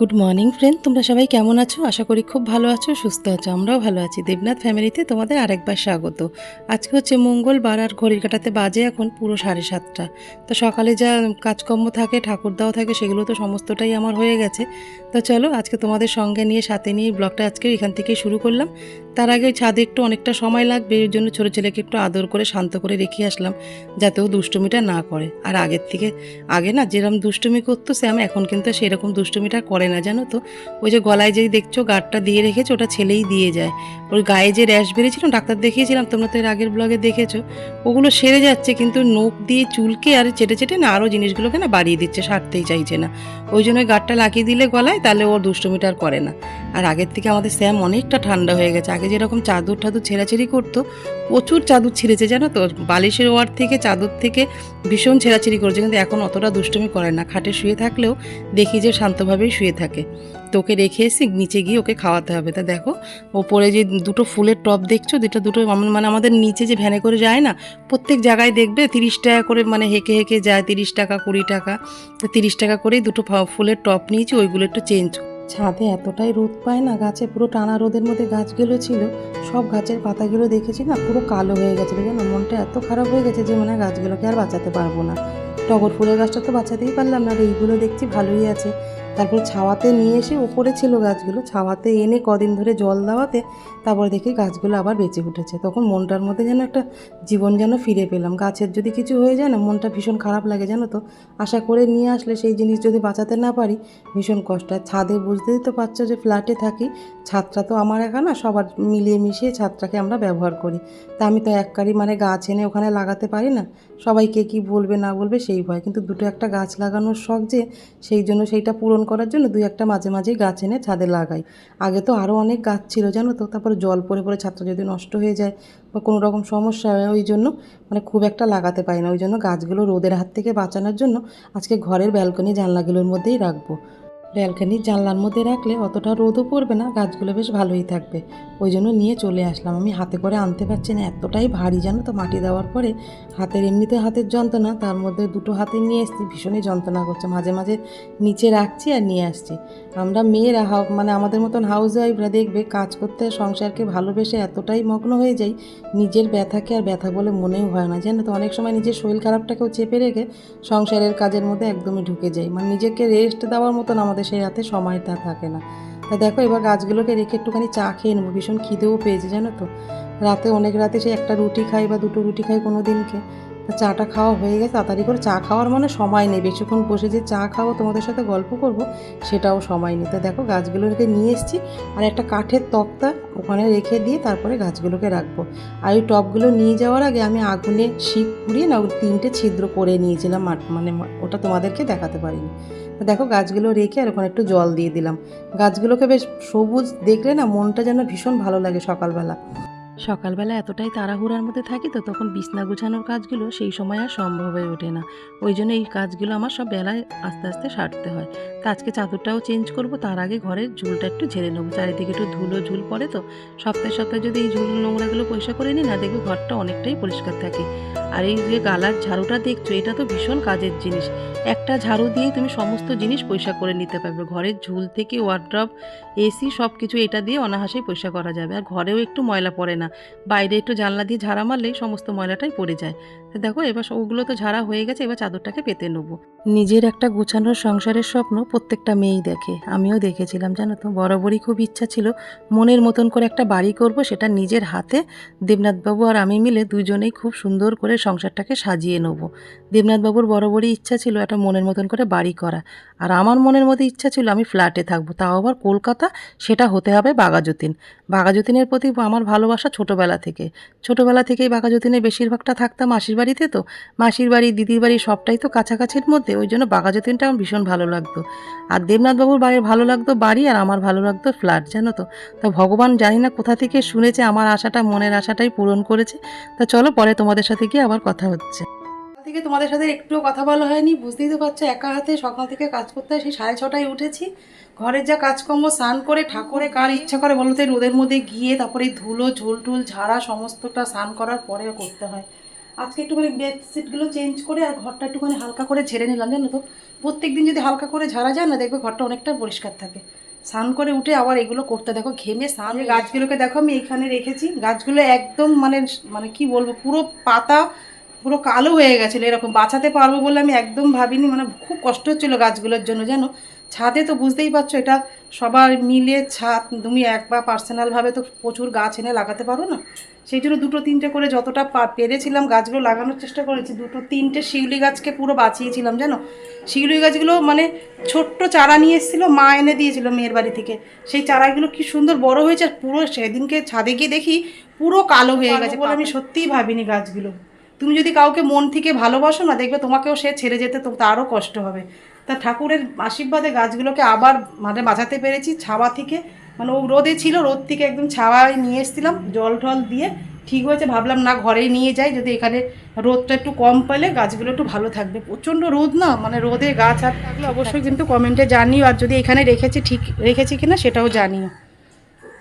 Good morning friend তোমরা সবাই কেমন আছো? আশা করি খুব ভালো আছো, সুস্থ আছো, আমরাও ভালো আছি। দেবনাথ ফ্যামিলিতে তোমাদের আরেকবার স্বাগত। আজকে হচ্ছে মঙ্গলবার আর ঘড়ির কাটাতে বাজে এখন পুরো সাড়ে সাতটা। তো সকালে যা কাজকর্ম থাকে ঠাকুর দাও থাকে, সেগুলো তো সমস্তটাই আমার হয়ে গেছে। তো চলো, আজকে তোমাদের সঙ্গে নিয়ে, সাথে নিয়ে ব্লগটা আজকে এখান থেকে শুরু করলাম। তার আগে ছাদে একটু অনেকটা সময় লাগবে, এর জন্য ছোটো ছেলেকে একটু আদর করে, শান্ত করে রেখে আসলাম, যাতে ও দুষ্টুমিটা না করে। আর আগের থেকে, আগে না যেরকম দুষ্টুমি করতো স্যাম এখন কিন্তু সেরকম দুষ্টুমিটা করে না, জানো তো? ওই যে গলায় যেই দেখছ গাঢ়টা দিয়ে রেখেছো, ওটা ছেলেই দিয়ে যায়। ওর গায়ে যে র্যাশ বেরিয়েছিল ডাক্তার দেখিয়েছিলাম, তোমরা তো এর আগের ব্লগে দেখেছ। ওগুলো সেরে যাচ্ছে, কিন্তু নোখ দিয়ে চুলকে আর চেটে চেটে না আরও জিনিসগুলোকে না বাড়িয়ে দিচ্ছে, সারতেই চাইছে না। ওই জন্য গাঢ়টা লাগিয়ে দিলে গলায়, তাহলে ওর দুষ্টুমিটা আর করে না। আর আগের থেকে আমাদের স্যাম অনেকটা ঠান্ডা হয়ে গেছে। আগে যেরকম চাদর টাদর ছেঁড়াছেড়ি করতো প্রচুর চাদর ছিঁড়েছে, জানো তো? বালিশের ওয়ার থেকে, চাদর থেকে ভীষণ ছেঁড়াছিড়ি করেছে, কিন্তু এখন অতটা দুষ্টুমি করে না। খাটে শুয়ে থাকলেও দেখি যে শান্তভাবেই শুয়ে থাকে। তো ওকে রেখে এসে নিচে গিয়ে ওকে খাওয়াতে হবে। তা দেখো, ওপরে যে দুটো ফুলের টব দেখছ দুটো দুটো মানে আমাদের নিচে যে ভ্যানে করে যায় না, প্রত্যেক জায়গায় দেখবে তিরিশ টাকা করে মানে হেঁকে হেঁকে যায়, তিরিশ টাকা, কুড়ি টাকা। তো তিরিশ টাকা করেই দুটো ফুলের টপ নিয়েছি, ওইগুলো একটু চেঞ্জ ছাদে এতটাই রোদ পায় না, গাছে পুরো টানা রোদের মধ্যে গাছগুলো ছিল সব গাছের পাতাগুলো দেখেছি না, পুরো কালো হয়ে গেছে যেন মনটা এত খারাপ হয়ে গেছে যে মনে হয় গাছগুলোকে আর বাঁচাতে পারব না। টগর ফুলের গাছটা তো বাঁচাতেই পারলাম না, আর এইগুলো দেখছি ভালোই আছে। তারপর ছাওয়াতে নিয়ে এসে ওপরে ছিল গাছগুলো, ছাওয়াতে এনে কদিন ধরে জল দেওয়াতে তারপর দেখি গাছগুলো আবার বেঁচে উঠেছে। তখন মনটার মধ্যে যেন একটা জীবন যেন ফিরে পেলাম। গাছের যদি কিছু হয়ে যায় না, মনটা ভীষণ খারাপ লাগে, জানো তো? আশা করে নিয়ে আসলে সেই জিনিস যদি বাঁচাতে না পারি, ভীষণ কষ্ট। আর ছাদে বুঝতেই তো পারছ যে ফ্ল্যাটে থাকি, ছাদটা তো আমার একা না, সবার মিলিয়ে মিশিয়ে ছাদটাকে আমরা ব্যবহার করি। তা আমি তো এককারি মানে গাছ এনে ওখানে লাগাতে পারি না। সবাইকে কি বলবে না বলবে সেই ভয়। কিন্তু দুটো একটা গাছ লাগানোর শখ যে, সেই জন্য সেইটা পূরণ করার জন্য দুই একটা মাঝে মাঝেই গাছ এনে ছাদে লাগাই। আগে তো আরও অনেক গাছ ছিল, জানো তো? তারপরে জল পড়ে পড়ে ছাত্র যদি নষ্ট হয়ে যায় বা কোনো রকম সমস্যা হয়, ওই জন্য মানে খুব একটা লাগাতে পারি না। ওই জন্য গাছগুলো রোদের হাত থেকে বাঁচানোর জন্য আজকে ঘরের ব্যালকনি জানলাগুলোর মধ্যেই রাখব। ব্যালকনির জানলার মধ্যে রাখলে অতটা রোদও পড়বে না, গাছগুলো বেশ ভালোই থাকবে। ওই জন্য নিয়ে চলে আসলাম। আমি হাতে করে আনতে পারছি না, এতটাই ভারী জানো তো মাটি দেওয়ার পরে। হাতের এমনিতে হাতের যন্ত্রণা, তার মধ্যে দুটো হাতে নিয়ে এসছি, ভীষণই যন্ত্রণা করছে। মাঝে মাঝে নিচে রাখছি আর নিয়ে আসছি। আমরা মেয়েরা মানে আমাদের মতন হাউস ওয়াইফরা দেখবে কাজ করতে, সংসারকে ভালোবেসে এতটাই মগ্ন হয়ে যাই নিজের ব্যথাকে আর ব্যথা বলে মনেও হয় না। জানো তো, অনেক সময় নিজের শরীর খারাপটাকেও চেপে রেখে সংসারের কাজের মধ্যে একদমই ঢুকে যাই মানে নিজেকে রেস্ট দেওয়ার মতন আমাদের সেই হাতে সময়টা থাকে না। তা দেখো, এবার গাছগুলোকে রেখে একটুখানি চা খেয়ে নেব। ভীষণ খিদেও পেয়েছে, জানো তো। রাতে অনেক রাতে সেই একটা রুটি খাই বা দুটো রুটি খাই কোনো দিনকে। তা চাটা খাওয়া হয়ে গেছে, তাড়াতাড়ি করে চা খাওয়ার মানে সময় নেই। বেশিক্ষণ বসে যে চা খাব, তোমাদের সাথে গল্প করব, সেটাও সময় নেই। তা দেখো, গাছগুলোকে নিয়ে এসেছি আর একটা কাঠের তক্তা ওখানে রেখে দিয়ে তারপরে গাছগুলোকে রাখব। আর ওই টবগুলো নিয়ে যাওয়ার আগে আমি আগুনে শিক পুড়িয়ে না তিনটে ছিদ্র করে নিয়েছিলাম মাট- মানে ওটা তোমাদেরকে দেখাতে পারিনি। দেখো, গাছগুলো রেখে আর ওখানে একটু জল দিয়ে দিলাম। গাছগুলোকে বেশ সবুজ দেখলে না মনটা যেন ভীষণ ভালো লাগে সকালবেলা। সকালবেলা এতটাই তাড়াহুড়ার মধ্যে থাকি তো তখন বিছনা গুছানোর কাজগুলো সেই সময় আর সম্ভব হয়ে ওঠে না। ওই জন্য এই কাজগুলো আমার সব বেলায় আস্তে আস্তে সারতে হয়। তা আজকে চাদরটাও চেঞ্জ করব, তার আগে ঘরের ঝুলটা একটু ঝেড়ে নেব। চারিদিকে একটু ধুলো ঝুল পড়ে তো, সপ্তাহে সপ্তাহে যদি এই ঝুল নোংরাগুলো পয়সা করে নিই না, দেখবে ঘরটা অনেকটাই পরিষ্কার থাকে। আর এই যে গালার ঝাড়ুটা দেখছ, এটা তো ভীষণ কাজের জিনিস। একটা ঝাড়ু দিয়েই তুমি সমস্ত জিনিস পয়সা করে নিতে পারবে। ঘরের ঝুল থেকে ওয়ার্ড্রপ এসি সব কিছু এটা দিয়ে অনাহাসেই পয়সা করা যাবে। আর ঘরেও একটু ময়লা পড়ে না। বাইরে একটু জানলা দিয়ে ঝাড়া মারলেই সমস্ত ময়লাটাই পড়ে যায়। দেখো, এবার ওগুলো তো ঝাড়া হয়ে গেছে, এবার চাদরটাকে পেতে নেব। নিজের একটা গোছানোর সংসারের স্বপ্ন প্রত্যেকটা মেয়েই দেখে, আমিও দেখেছিলাম, জানো তো? বরাবরই খুব ইচ্ছা ছিল, মনের মতন করে একটা বাড়ি করব, সেটা নিজের হাতে। দেবনাথবাবু আর আমি মিলে দুজনেই খুব সুন্দর করে সংসারটাকে সাজিয়ে নেব। দেবনাথবাবুর বরাবরই ইচ্ছা ছিল একটা মনের মতন করে বাড়ি করা। আর আমার মনের মধ্যে ইচ্ছা ছিল আমি ফ্ল্যাটে থাকব, তাও আবার কলকাতা, সেটা হতে হবে বাগাযতীন বাগাযতীনের প্রতি আমার ভালোবাসা ছোটোবেলা থেকে। ছোটোবেলা থেকেই বাঘাযতীনে বেশিরভাগটা থাকতাম মাসির বাড়িতে তো? মাসির বাড়ি, দিদির বাড়ি সবটাই তো কাছাকাছির মধ্যে, ওই জন্য বাঘাযতীনটা আমার ভীষণ ভালো লাগতো। আর দেবনাথবাবুর বাড়ির ভালো লাগতো বাড়ি আর আমার ভালো লাগতো ফ্ল্যাট, জানো তো? তা ভগবান জানি না কোথা থেকে শুনেছে, আমার আশাটা, মনের আশাটাই পূরণ করেছে। তা চলো পরে তোমাদের সাথে গিয়ে আবার কথা হচ্ছে। থেকে তোমাদের সাথে একটুও কথা বলা হয়নি, বুঝতেই তো পারছ, একা হাতে সকাল থেকে কাজ করতে হয়, সেই সাড়ে ছটায় উঠেছি। ঘরের যা কাজকর্ম, স্নান করে ঠাকুরে কার ইচ্ছা করে বলো তো রোদের মধ্যে গিয়ে তারপরে ধুলো ঝুল টুল ঝাড়া, সমস্তটা স্নান করার পরে করতে হয়। আজকে একটুখানি বেডশিটগুলো চেঞ্জ করে আর ঘরটা একটুখানি হালকা করে ঝেড়ে নিলাম জানো তো? প্রত্যেক দিন যদি হালকা করে ঝাড়া যায় না দেখবে ঘরটা অনেকটা পরিষ্কার থাকে। স্নান করে উঠে আবার এগুলো করতে দেখো ঘেমে স্নান গাছগুলোকে দেখো আমি এখানে রেখেছি। গাছগুলো একদম মানে মানে কি বলব পুরো পাতা পুরো কালো হয়ে গেছিল এরকম। বাঁচাতে পারব বলে আমি একদম ভাবিনি মানে খুব কষ্ট হচ্ছিল গাছগুলোর জন্য জানো? ছাদে তো বুঝতেই পারছ এটা সবার মিলে ছাদ তুমি এক বা পার্সোনালভাবে তো প্রচুর গাছ এনে লাগাতে পারো না? সেই জন্য দুটো তিনটে করে যতটা পা- পেরেছিলাম গাছগুলো লাগানোর চেষ্টা করেছি দুটো তিনটে শিউলি গাছকে পুরো বাঁচিয়েছিলাম জানো? শিউলি গাছগুলো মানে ছোট্ট চারা নিয়ে এসেছিল মা এনে দিয়েছিল মেয়ের বাড়ি থেকে। সেই চারাগুলো কি সুন্দর বড় হয়েছে আর পুরো সেদিনকে ছাদে গিয়ে দেখি পুরো কালো হয়ে গেছে বলে আমি সত্যিই ভাবিনি গাছগুলো। তুমি যদি কাউকে মন থেকে ভালোবাসো না দেখবে তোমাকেও সে ছেড়ে যেতে তো তারও কষ্ট হবে। তা ঠাকুরের আশীর্বাদে গাছগুলোকে আবার মানে বাঁচাতে পেরেছি ছাওয়া থেকে মানে ও রোদে ছিল, রোদ থেকে একদম ছাওয়ায় নিয়ে এসেছিলাম, জল টল দিয়ে। ঠিক হয়েছে, ভাবলাম না ঘরেই নিয়ে যাই, যদি এখানে রোদটা একটু কম পেলে গাছগুলো একটু ভালো থাকবে। প্রচণ্ড রোদ না মানে রোদে গাছ আর থাকলে অবশ্যই কিন্তু কমেন্টে জানিও, আর যদি এখানে রেখেছি ঠিক, রেখেছি কিনা সেটাও জানিও।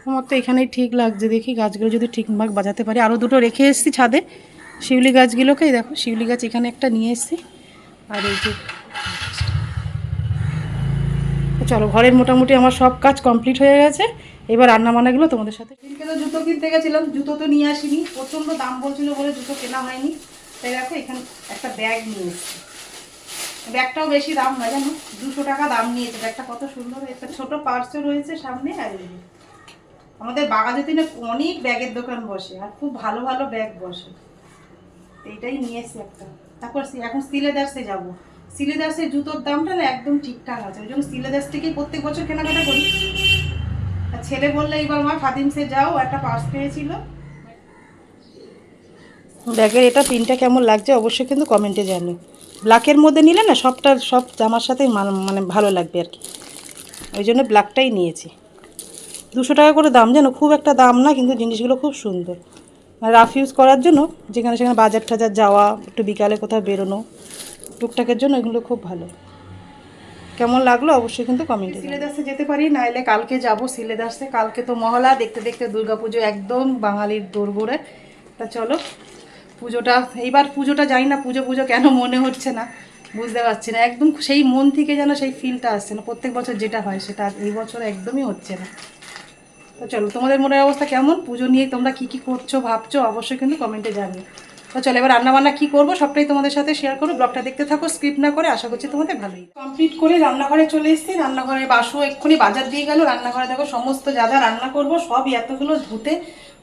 আমার তো এখানেই ঠিক লাগছে, দেখি গাছগুলো যদি ঠিকঠাক বাজাতে পারি। আরও দুটো রেখে এসেছি ছাদে, শিউলি গাছগুলোকেই দেখো, শিউলি গাছ এখানে একটা নিয়ে এসেছি। আর এই যে চলো, ঘরের মোটামুটি আমার সব কাজ কমপ্লিট হয়ে গেছে। এবার রান্না বান্নাগুলো তোমাদের সাথে দিনকে তো জুতো কিনতে গেছিলাম, জুতো তো নিয়ে আসিনি। প্রচণ্ড দাম বলছিল বলে জুতো কেনা হয়নি। তাই দেখো, এখানে একটা ব্যাগ নিয়ে এসেছি। ব্যাগটাও বেশি দাম নয়, জানো? দুশো টাকা দাম নিয়েছে। ব্যাগটা কত সুন্দর একটা ছোট পার্সও রয়েছে সামনে আর। আমাদের বাগাজতিনে অনেক ব্যাগের দোকান বসে, আর খুব ভালো ভালো ব্যাগ বসে। এইটাই নিয়ে এসেছি একটা। তারপর এখন সিলেদার্সে যাব। সিলেদার্সের জুতোর দামটা না একদম ঠিকঠাক আছে। ওই জন্য সিলেদার্স থেকেই প্রত্যেক বছর কেনাকাটা করি। আর ছেলে বললে এইবার, মা খাদিমসে যাও, একটা পার্স পেয়েছিল। ব্যাগের এটা পিনটা কেমন লাগছে অবশ্যই কিন্তু কমেন্টে জানিও ব্ল্যাকের মধ্যে নিলে না সবটা, সব জামার সাথে মানে ভালো লাগবে আর কি। ওই জন্য ব্ল্যাকটাই নিয়েছি। দুশো টাকা করে দাম জানো, খুব একটা দাম না, কিন্তু জিনিসগুলো খুব সুন্দর। রাফ ইউজ করার জন্য যেখানে সেখানে বাজার টাজার যাওয়া, একটু বিকালে কোথাও বেরোনো টুকটাকের জন্য এগুলো খুব ভালো। কেমন লাগল অবশ্যই কিন্তু কমেন্টে সিলেদাসে যেতে পারি, নাইলে কালকে যাব সিলেদাসে কালকে তো মহলা, দেখতে দেখতে দুর্গাপুজো একদম বাঙালির দোরগোড়ে। তা চলো, পুজোটা, এইবার পুজোটা জানি না, পুজো পুজো কেন মনে হচ্ছে না, বুঝতে পারছি না। একদম সেই মন থেকে যেন সেই ফিলটা আসছে না, প্রত্যেক বছর যেটা হয় সেটা এই বছর একদমই হচ্ছে না। তো চলো, তোমাদের মনের অবস্থা কেমন? পুজো নিয়ে তোমরা কি কি করছ, ভাবছ? অবশ্যই কিন্তু কমেন্টে জানিও। তো চলো, এবার রান্নাবান্না কী করব সবটাই তোমাদের সাথে শেয়ার করব। ব্লগটা দেখতে থাকো স্ক্রিপ্ট না করে, আশা করছি তোমাদের ভালোই কমপ্লিট করে রান্নাঘরে চলে এসেছি। রান্নাঘরে বাসু এক্ষুনি বাজার দিয়ে গেল। রান্নাঘরে দেখো সমস্ত যা যা রান্না করব, সবই এতগুলো ধুতে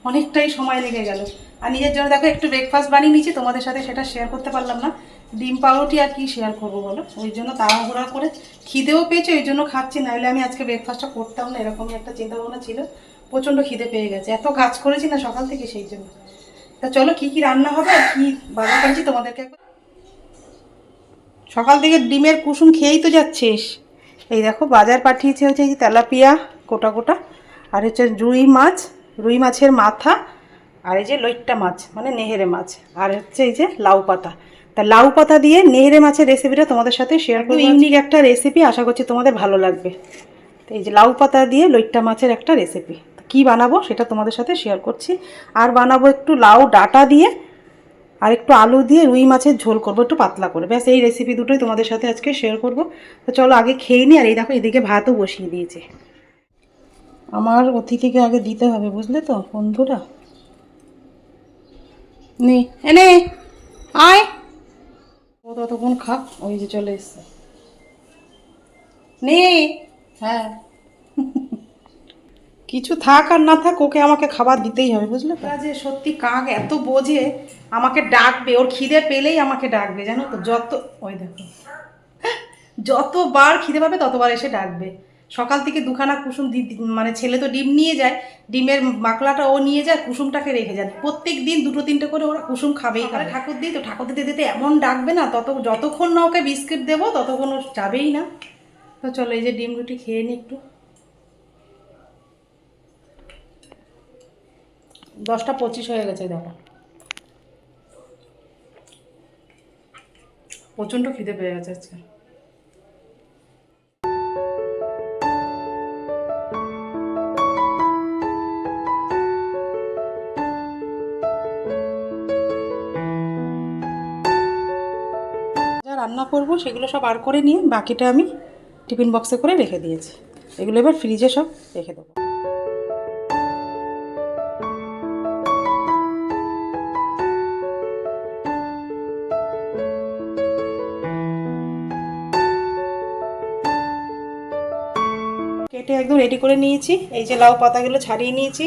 অনেকটাই সময় লেগে গেল। আর নিজের জন্য দেখো, একটু ব্রেকফাস্ট বানিয়ে নিয়েছি তোমাদের সাথে সেটা শেয়ার করতে পারলাম না। ডিম পাউরুটি আর কি শেয়ার করব বলো? ওই জন্য তাড়াহুড়া করে খিদেও পেয়েছে, ওই জন্য খাচ্ছি। নাহলে আমি আজকে ব্রেকফাস্টটা করতাম না, এরকমই একটা চিন্তা ভাবনা ছিল। প্রচণ্ড খিদে পেয়ে গেছে। এত কাজ করেছি না সকাল থেকে সেই জন্য। তা চলো কি কি রান্না হবে আর কি বাজার করেছি তোমাদেরকে সকাল থেকে ডিমের কুসুম খেয়েই তো যাচ্ছিস। এই দেখো বাজার পাঠিয়েছে হচ্ছে এই যে তেলাপিয়া কোটা কোটা আর হচ্ছে রুই মাছ রুই মাছের মাথা আর এই যে লইট্টা মাছ মানে নেহেরে মাছ আর হচ্ছে এই যে লাউ পাতা। তা লাউ পাতা দিয়ে নেহেরে মাছের রেসিপিটা তোমাদের সাথে শেয়ার করব। ইউনিক একটা রেসিপি আশা করছি তোমাদের ভালো লাগবে। তো এই যে লাউ পাতা দিয়ে লইট্টা মাছের একটা রেসিপি কি বানাবো সেটা তোমাদের সাথে শেয়ার করছি। আর বানাবো একটু লাউ ডাটা দিয়ে, আর একটু আলু দিয়ে রুই মাছের ঝোল করব, একটু পাতলা করে। ব্যাস, এই রেসিপি দুটোই তোমাদের সাথে আজকে শেয়ার করব। তো চলো আগে খেয়ে নিই, আর এই দেখো এদিকে ভাতও বসিয়ে দিয়েছে। আমার অতিথিকে আগে দিতে হবে, বুঝলে তো, বন্ধুরা। নে আয়। ও ততক্ষণ খা ওই যে চলে এসছে। নে। হ্যাঁ। কিছু থাক আর না থাক ওকে আমাকে খাবার দিতেই হবে বুঝলে? তো যে সত্যি কাক এত বোঝে আমাকে ডাকবে ওর খিদে পেলেই আমাকে ডাকবে জানো তো? যত ওই দেখো। যতবার খিদে পাবে ততবার এসে ডাকবে। সকাল থেকে দুখানা কুসুম মানে ছেলে তো ডিম নিয়ে যায় ডিমের মাকলাটা ও নিয়ে যায় কুসুমটাকে রেখে যায়। প্রত্যেক দিন দুটো তিনটে করে ওরা কুসুম খাবেই খাবে ঠাকুর দিই তো ঠাকুর দিতে দিতে এমন ডাকবে না তত যতক্ষণ না ওকে বিস্কিট দেবো ততক্ষণ ও যাবেই না। তো চলো এই যে ডিম রুটি খেয়ে নি একটু। দশটা পঁচিশ হয়ে গেছে, দেখো। প্রচণ্ড খিদে পেয়ে গেছে আজকে। রান্না করব, সেগুলো সব আর করে নিয়ে বাকিটা আমি টিফিন বক্সে করে রেখে দিয়েছি। এগুলো এবার ফ্রিজে সব রেখে দেবো। রেডি করে নিয়েছি। এই যে লাউ পাতাগুলো ছাড়িয়ে নিয়েছি।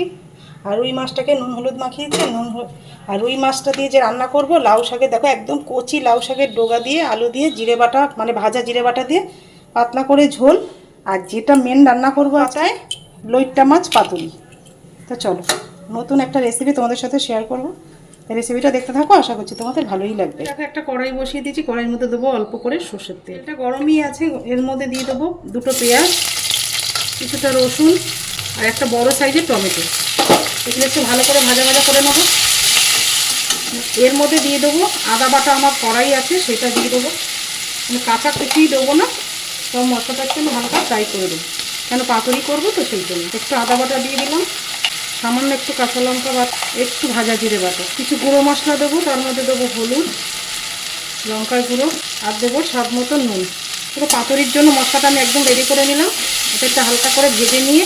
আর রুই মাছটাকে নুন হলুদ মাখিয়েছি, নুন আর রুই মাছটা দিয়ে যে রান্না করব, লাউ শাকে দেখো একদম কচি লাউ শাকের ডোগা দিয়ে, আলু দিয়ে, জিরে বাটা মানে ভাজা জিরে বাটা দিয়ে পাতলা করে ঝোল। আর যেটা মেন রান্না করব আচায় লইট্টা মাছ পাতুরি। তো চলো, নতুন একটা রেসিপি তোমাদের সাথে শেয়ার করব। রেসিপিটা দেখতে থাকো, আশা করছি তোমাদের ভালোই লাগবে। দেখো, একটা কড়াই বসিয়ে দিয়েছি, কড়াইয়ের মধ্যে দেবো অল্প করে সর্ষের তেল। এটা গরমই আছে, এর মধ্যে দিয়ে দেবো দুটো পেঁয়াজ কিছুটা রসুন আর একটা বড় সাইজের টমেটো। এগুলো একটু ভালো করে ভাজা ভাজা করে নেব। এর মধ্যে দিয়ে দেবো আদা বাটা আমার কড়াই আছে, সেটা দিয়ে দেবো। মানে কাঁচা কুচিই দেবো না। সব মশলাটা একটু আমি হালকা ফ্রাই করে দেবো। কেন পাতুরি করব তো সেই জন্য। একটু আদা বাটা দিয়ে দিলাম। সামান্য একটু কাঁচা লঙ্কা বাটা, একটু ভাজা জিরে বাটা। কিছু গুঁড়ো মশলা দেবো, তার মধ্যে দেবো হলুদ, লঙ্কার গুঁড়ো, আর দেবো স্বাদ মতো নুন। পুরো পাতুরির জন্য মশলাটা আমি একদম রেডি করে নিলাম। এটা একটু হালকা করে ভেজে নিয়ে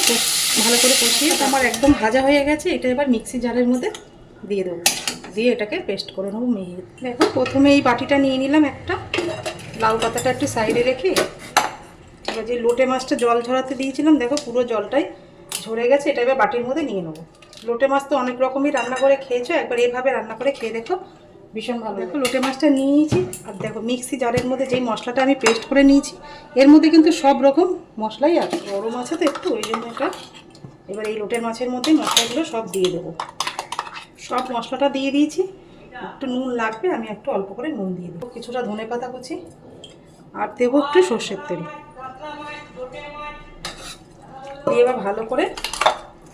ভালো করে কষিয়ে এটা আমার একদম ভাজা হয়ে গেছে। এটা এবার মিক্সি জারের মধ্যে দিয়ে দেবো। দিয়ে এটাকে পেস্ট করে নেব মিহি দেখো, প্রথমে এই বাটিটা নিয়ে নিলাম একটা। লাউ পাতাটা একটু সাইডে রেখে। এবার যে লোটে মাছটা জল ঝরাতে দিয়েছিলাম, দেখো পুরো জলটাই ঝরে গেছে। এটা এবার বাটির মধ্যে নিয়ে নেব। লোটে মাছ তো অনেক রকমই রান্না করে খেয়েছো। একবার এইভাবে রান্না করে খেয়ে দেখো। ভীষণ ভালো দেখো লোটে মাছটা নিয়েছি আর দেখো মিক্সি জারের মধ্যে যেই মশলাটা আমি পেস্ট করে নিয়েছি এর মধ্যে কিন্তু সব রকম মশলাই আছে। মাছ আছে তো একটু ওই জন্য এটা এবার এই লোটের মাছের মধ্যে মশলাগুলো সব দিয়ে দেবো। সব মশলাটা দিয়ে দিয়েছি একটু নুন লাগবে আমি একটু অল্প করে নুন দিয়ে দেবো। কিছুটা ধনে পাতা কুচি আর দেবো একটু সর্ষের তেল। দিয়ে এবার ভালো করে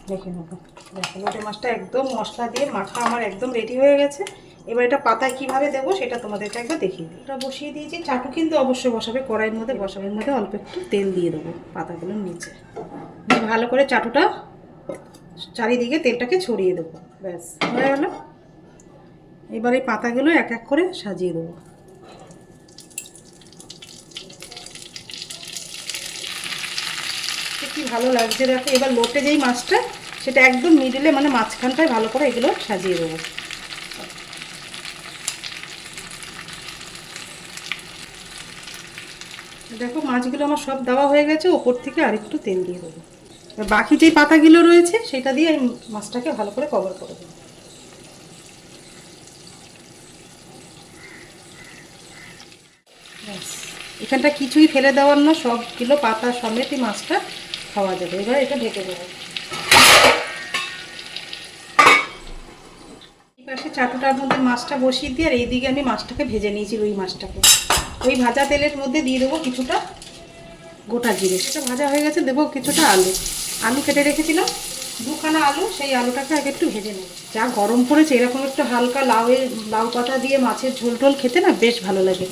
দেখে নেব। দেখো লোটে মাছটা একদম মশলা দিয়ে মাখা আমার একদম রেডি হয়ে গেছে। এবার এটা পাতায় কীভাবে দেবো সেটা তোমাদেরকে একবার দেখিয়ে দিই। এটা বসিয়ে দিয়েছি, চাটু কিন্তু অবশ্যই বসাবে, কড়াইয়ের মধ্যে বসাবের মধ্যে অল্প একটু তেল দিয়ে দেবো পাতাগুলোর নিচে। দিয়ে ভালো করে চাটুটা চারিদিকে তেলটাকে ছড়িয়ে দেবো, ব্যাস। হয়ে গেল। এবার এই পাতাগুলো এক এক করে সাজিয়ে দেবো। কি ভালো লাগছে দেখো, এবার লোটে যেই মাছটা, সেটা একদম মিডিলে মানে মাঝখানটায় ভালো করে এগুলো সাজিয়ে দেবো। দেখো মাছগুলো আমার সব দেওয়া হয়ে গেছে, ওপর থেকে আরেকটু তেল দিয়ে দেবো। বাকি যেই পাতাগুলো রয়েছে, সেটা দিয়ে আমি মাছটাকে ভালো করে কভার করে দেবো। এখানটা কিছুই ফেলে দেওয়ার না, সবগুলো পাতা সমেত এই মাছটা খাওয়া যাবে। এবার এটা ঢেকে দেবো। পাশে চাটুটার মধ্যে মাছটা বসিয়ে দিয়ে, আর এইদিকে আমি মাছটাকে ভেজে নিয়েছি, রুই মাছটাকে। ওই ভাজা তেলের মধ্যে দিয়ে দেবো কিছুটা গোটা জিরে। সেটা ভাজা হয়ে গেছে, দেবো কিছুটা আলু। আলু কেটে রেখেছিলাম, দুখানা আলু, সেই আলুটাকে আগে একটু ভেজে নেব। যা গরম পড়েছে, এরকম একটু হালকা লাউয়ের, লাউ পাতা দিয়ে মাছের ঝোল টোল খেতে না বেশ ভালো লাগে।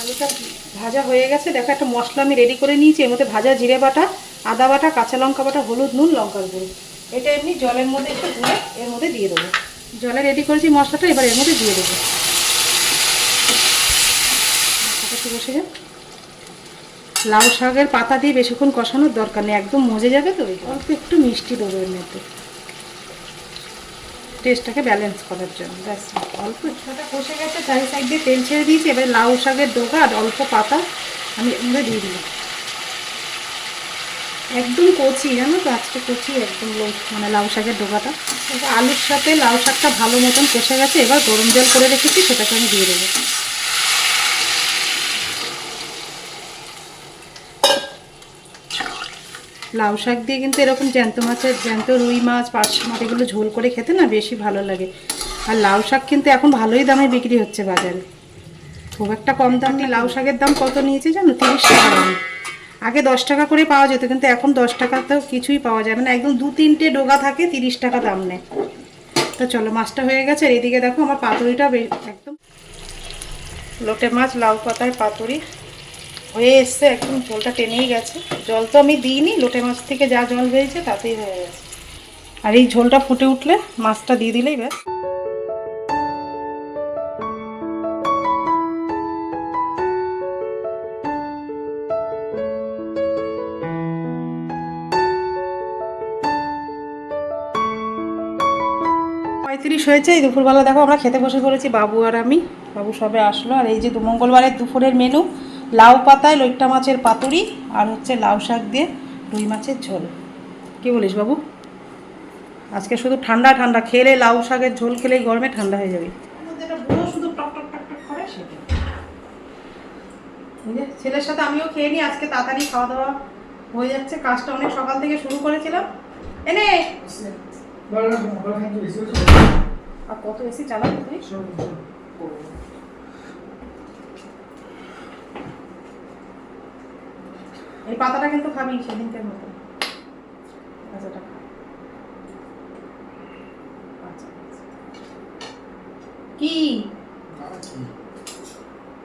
আলুটা ভাজা হয়ে গেছে, দেখো একটা মশলা আমি রেডি করে নিয়েছি। এর মধ্যে ভাজা জিরে বাটা, আদা বাটা, কাঁচা লঙ্কা বাটা, হলুদ, নুন, লঙ্কার গুঁড়ো। এটা এমনি জলের মধ্যে একটু গুঁড়ে এর মধ্যে দিয়ে দেবো। জলে রেডি করেছি মশলাটা, এবার এর মধ্যে দিয়ে দেবো। একটু বসে যাক লাউ শাকের পাতা দিয়ে বেশিক্ষণ কষানোর দরকার নেই, একদম মজে যাবে তো অল্প একটু মিষ্টি দেবো এর মধ্যে। টেস্টটাকে ব্যালেন্স করার জন্য, ব্যাস। অল্প একটুটা কষে গেছে, চারি সাইড দিয়ে তেল ছেড়ে দিয়েছি, এবার লাউ শাকের ডোকা আর অল্প পাতা আমি মধ্যে দিয়ে দিলাম। একদম কচি, জানো তো, আজকে কচি একদম মানে লাউ শাকের ডোকাটা আলুর সাথে লাউ শাকটা ভালো মতন কষে গেছে, এবার গরম জল করে রেখেছি, সেটাকে আমি দিয়ে দেবো। লাউ শাক দিয়ে কিন্তু এরকম জ্যান্ত মাছের জ্যান্ত রুই মাছ, পার্শে মাছ এগুলো ঝোল করে খেতে না বেশি ভালো লাগে। আর লাউ শাক কিন্তু এখন ভালোই দামে বিক্রি হচ্ছে বাজারে। খুব একটা কম দাম নেই। লাউ শাকের দাম কত নিয়েছে জানো? তিরিশ টাকা দাম। আগে দশ টাকা করে পাওয়া যেত, কিন্তু এখন দশ টাকাতেও কিছুই পাওয়া যাবে না। একদম দু তিনটে ডোগা থাকে, তিরিশ টাকা দাম নেয়। তো চলো, মাছটা হয়ে গেছে। আর এদিকে দেখো, আমার পাতুরিটা একদম। লোটে মাছ, লাউ পাতার পাতুরি। হয়ে এসছে একদম জলটা টেনেই গেছে। জল তো আমি দিইনি, লোটে মাছ থেকে যা জল বেরিয়েছে তাতেই হয়ে গেছে। আর এই ঝোলটা ফুটে উঠলে মাছটা দিয়ে দিলেই ব্যাস। পঁয়ত্রিশ হয়েছে, এই দুপুরবেলা দেখো আমরা খেতে বসে পড়েছি, বাবু আর আমি। বাবু সবে আসলো, আর এই যে মঙ্গলবারের দুপুরের মেনু লাউ পাতায় লইট্টা মাছের পাতুরি আর হচ্ছে লাউ শাক দিয়ে রুই মাছের ঝোল। কি বলিস বাবু? আজকে শুধু ঠান্ডা ঠান্ডা খেলে লাউ শাকের ঝোল খেলেই গরমে ঠান্ডা হয়ে যাবে। শুধু টক টক টক টক করে সেটা। এই যে ছেলের সাথে আমিও খেয়ে নিই আজকে তাড়াতাড়ি খাওয়া দাওয়া হয়ে যাচ্ছে কাজটা অনেক সকাল থেকে শুরু করেছিলাম। এনে! আর কত এসি চালাবো তুই? এই পাতাটা কিন্তু খাবি সেদিনকের মতো। আচ্ছা। আচ্ছা, আচ্ছা। কি?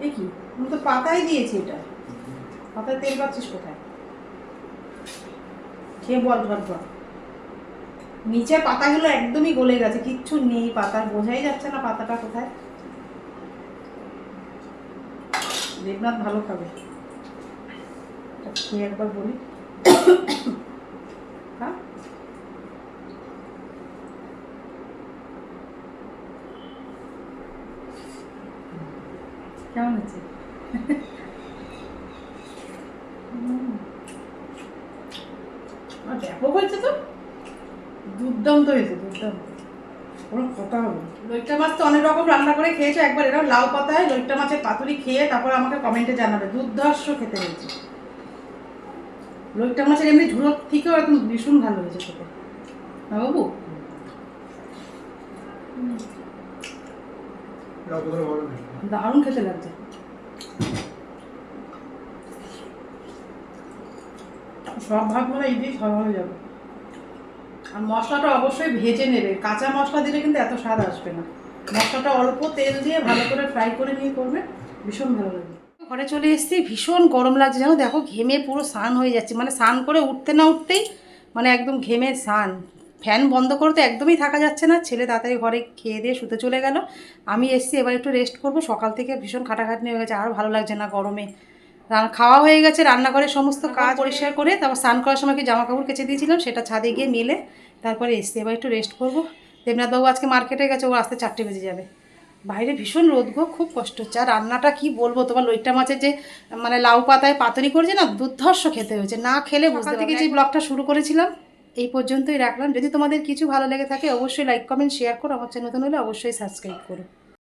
এ কি? আমি তো পাতাই দিয়েছি এটা। পাতায় তেল পাচ্ছিস কোথায়? খেয়ে বল বল বল। নিচের পাতাগুলো একদমই গলে গেছে কিচ্ছু নেই পাতার বোঝাই যাচ্ছে না পাতাটা কোথায়। দেবনাথ ভালো খাবে। খেয়ে একবার বলি। হ্যাঁ? কেমন হচ্ছে ব্যাপক হয়েছে তো? দুর্দান্ত হয়েছে দুর্দান্ত। কোনো কথা হবে। লইট্টা মাছ তো অনেক রকম রান্না করে খেয়েছো। একবার এরকম লাউ পাতায় লইট্টা মাছের পাতুরি খেয়ে তারপর আমাকে কমেন্টে জানাবে। দুর্ধর্ষ খেতে হয়েছে। লইট্টা মাছের এমনি ঝুড়োর থেকেও একদম ভীষণ ভালো হয়েছে খেতে। না বাবু? দারুণ খেতে লাগছে। সব ভাগ মানে এই দিয়ে খাওয়া হয়ে যাবে। আর মশলাটা অবশ্যই ভেজে নেবে। কাঁচা মশলা দিলে কিন্তু এত স্বাদ আসবে না। মশলাটা অল্প তেল দিয়ে ভালো করে ফ্রাই করে নিয়ে করবে ভীষণ ভালো লাগবে। ঘরে চলে এসেছি ভীষণ গরম লাগছে জানো? দেখো ঘেমে পুরো স্নান হয়ে যাচ্ছে। মানে স্নান করে উঠতে না উঠতেই মানে একদম ঘেমে স্নান। ফ্যান বন্ধ করে তো একদমই থাকা যাচ্ছে না। ছেলে তাড়াতাড়ি ঘরে খেয়ে দিয়ে শুতে চলে গেল। আমি এসেছি এবার একটু রেস্ট করব। সকাল থেকে ভীষণ খাটাখাটনি হয়ে গেছে। আর ভালো লাগছে না গরমে। রান- খাওয়া হয়ে গেছে রান্নাঘরের সমস্ত কাজ পরিষ্কার করে তারপর স্নান করার সময় কি জামা কাপড় কেচে দিয়েছিলাম সেটা ছাদে গিয়ে মেলে। তারপরে এসছি এবার একটু রেস্ট করব। দেবনাথবাবু আজকে মার্কেটে গেছে ও আসতে চারটে বেজে যাবে। বাইরে ভীষণ রোদ গো খুব কষ্ট হচ্ছে। আর রান্নাটা কি বলব? তোমার লইট্টা মাছের যে মানে লাউ পাতায় পাতনি করেছে না দুর্ধর্ষ খেতে হয়েছে। না খেলে বুঝতে থেকে যে ব্লগটা শুরু করেছিলাম এই পর্যন্তই রাখলাম। যদি তোমাদের কিছু ভালো লেগে থাকে অবশ্যই লাইক কমেন্ট শেয়ার করো। আমার চ্যানেল নতুন হলে অবশ্যই সাবস্ক্রাইব করো।